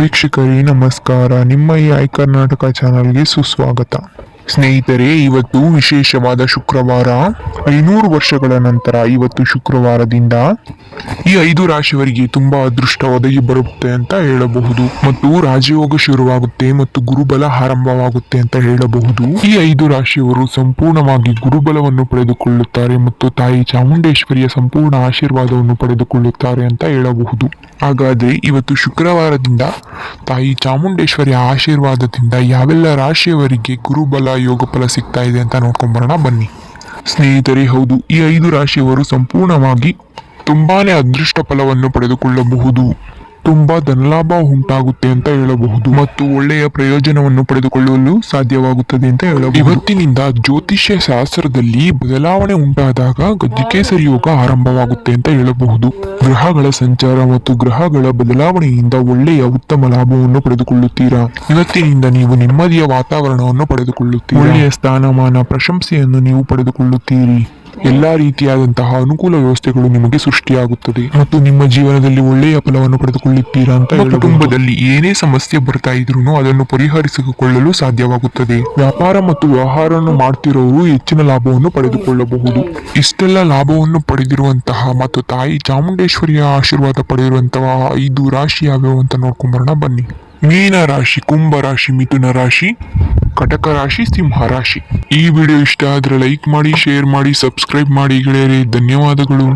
ವೀಕ್ಷಕರೇ, ನಮಸ್ಕಾರ. ನಿಮ್ಮ ಈ ಐ ಕರ್ನಾಟಕ ಚಾನಲ್ಗೆ ಸುಸ್ವಾಗತ. ಸ್ನೇಹಿತರೆ, ಇವತ್ತು ವಿಶೇಷವಾದ ಶುಕ್ರವಾರ. ಐನೂರು ವರ್ಷಗಳ ನಂತರ ಇವತ್ತು ಶುಕ್ರವಾರದಿಂದ ಈ ಐದು ರಾಶಿಯವರಿಗೆ ತುಂಬಾ ಅದೃಷ್ಟ ಒದಗಿ ಬರುತ್ತೆ ಅಂತ ಹೇಳಬಹುದು. ಮತ್ತು ರಾಜಯೋಗ ಶುರುವಾಗುತ್ತೆ ಮತ್ತು ಗುರುಬಲ ಆರಂಭವಾಗುತ್ತೆ ಅಂತ ಹೇಳಬಹುದು. ಈ ಐದು ರಾಶಿಯವರು ಸಂಪೂರ್ಣವಾಗಿ ಗುರುಬಲವನ್ನು ಪಡೆದುಕೊಳ್ಳುತ್ತಾರೆ ಮತ್ತು ತಾಯಿ ಚಾಮುಂಡೇಶ್ವರಿಯ ಸಂಪೂರ್ಣ ಆಶೀರ್ವಾದವನ್ನು ಪಡೆದುಕೊಳ್ಳುತ್ತಾರೆ ಅಂತ ಹೇಳಬಹುದು. ಹಾಗಾದ್ರೆ, ಇವತ್ತು ಶುಕ್ರವಾರದಿಂದ ತಾಯಿ ಚಾಮುಂಡೇಶ್ವರಿಯ ಆಶೀರ್ವಾದದಿಂದ ಯಾವೆಲ್ಲ ರಾಶಿಯವರಿಗೆ ಗುರುಬಲ, ಯೋಗ ಫಲ ಸಿಗ್ತಾ ಇದೆ ಅಂತ ನೋಡ್ಕೊಂಡ್ ಬರೋಣ ಬನ್ನಿ. ಸ್ನೇಹಿತರೆ, ಹೌದು, ಈ ಐದು ರಾಶಿಯವರು ಸಂಪೂರ್ಣವಾಗಿ ತುಂಬಾನೇ ಅದೃಷ್ಟ ಫಲವನ್ನು ಪಡೆದುಕೊಳ್ಳಬಹುದು. ತುಂಬಾ ಧನಲಾಭ ಉಂಟಾಗುತ್ತೆ ಅಂತ ಹೇಳಬಹುದು. ಮತ್ತು ಒಳ್ಳೆಯ ಪ್ರಯೋಜನವನ್ನು ಪಡೆದುಕೊಳ್ಳಲು ಸಾಧ್ಯವಾಗುತ್ತದೆ ಅಂತ ಹೇಳಬಹುದು. ಇವತ್ತಿನಿಂದ ಜ್ಯೋತಿಷ್ಯ ಶಾಸ್ತ್ರದಲ್ಲಿ ಬದಲಾವಣೆ ಉಂಟಾದಾಗ ಗದ್ದಿಕೇಸರಿ ಯೋಗ ಆರಂಭವಾಗುತ್ತೆ ಅಂತ ಹೇಳಬಹುದು. ಗ್ರಹಗಳ ಸಂಚಾರ ಮತ್ತು ಗ್ರಹಗಳ ಬದಲಾವಣೆಯಿಂದ ಒಳ್ಳೆಯ ಉತ್ತಮ ಲಾಭವನ್ನು ಪಡೆದುಕೊಳ್ಳುತ್ತೀರಾ? ಇವತ್ತಿನಿಂದ ನೀವು ನೆಮ್ಮದಿಯ ವಾತಾವರಣವನ್ನು ಪಡೆದುಕೊಳ್ಳುತ್ತೀರಿ? ಒಳ್ಳೆಯ ಸ್ಥಾನಮಾನ ಪ್ರಶಂಸೆಯನ್ನು ನೀವು ಪಡೆದುಕೊಳ್ಳುತ್ತೀರಿ. ಎಲ್ಲಾ ರೀತಿಯಾದಂತಹ ಅನುಕೂಲ ವ್ಯವಸ್ಥೆಗಳು ನಿಮಗೆ ಸೃಷ್ಟಿಯಾಗುತ್ತದೆ. ಮತ್ತು ನಿಮ್ಮ ಜೀವನದಲ್ಲಿ ಒಳ್ಳೆಯ ಫಲವನ್ನು ಪಡೆದುಕೊಳ್ಳುತ್ತೀರಾ ಅಂತ ಕುಟುಂಬದಲ್ಲಿ ಏನೇ ಸಮಸ್ಯೆ ಬರ್ತಾ ಇದ್ರು ಅದನ್ನು ಪರಿಹರಿಸಿಕೊಳ್ಳಲು ಸಾಧ್ಯವಾಗುತ್ತದೆ. ವ್ಯಾಪಾರ ಮತ್ತು ವ್ಯವಹಾರವನ್ನು ಮಾಡ್ತಿರೋರು ಹೆಚ್ಚಿನ ಲಾಭವನ್ನು ಪಡೆದುಕೊಳ್ಳಬಹುದು. ಇಷ್ಟೆಲ್ಲ ಲಾಭವನ್ನು ಪಡೆದಿರುವಂತಹ ಮತ್ತು ತಾಯಿ ಚಾಮುಂಡೇಶ್ವರಿಯ ಆಶೀರ್ವಾದ ಪಡೆದಿರುವಂತಹ ಐದು ರಾಶಿ ಯಾವ್ಯಾವ ಅಂತ ನೋಡ್ಕೊಂಡ್ಬರೋಣ ಬನ್ನಿ. ಮೀನ ರಾಶಿ ಕುಂಭ ರಾಶಿ ಮಿಥುನ ರಾಶಿ ಕಟಕ ರಾಶಿ, ಸಿಂಹ ರಾಶಿ. ಈ ವಿಡಿಯೋ ಇಷ್ಟ ಆದ್ರೆ ಲೈಕ್ ಮಾಡಿ ಶೇರ್ ಮಾಡಿ ಸಬ್ಸ್ಕ್ರೈಬ್ ಮಾಡಿ ಗೆಳೆಯರೇ. ಧನ್ಯವಾದಗಳು.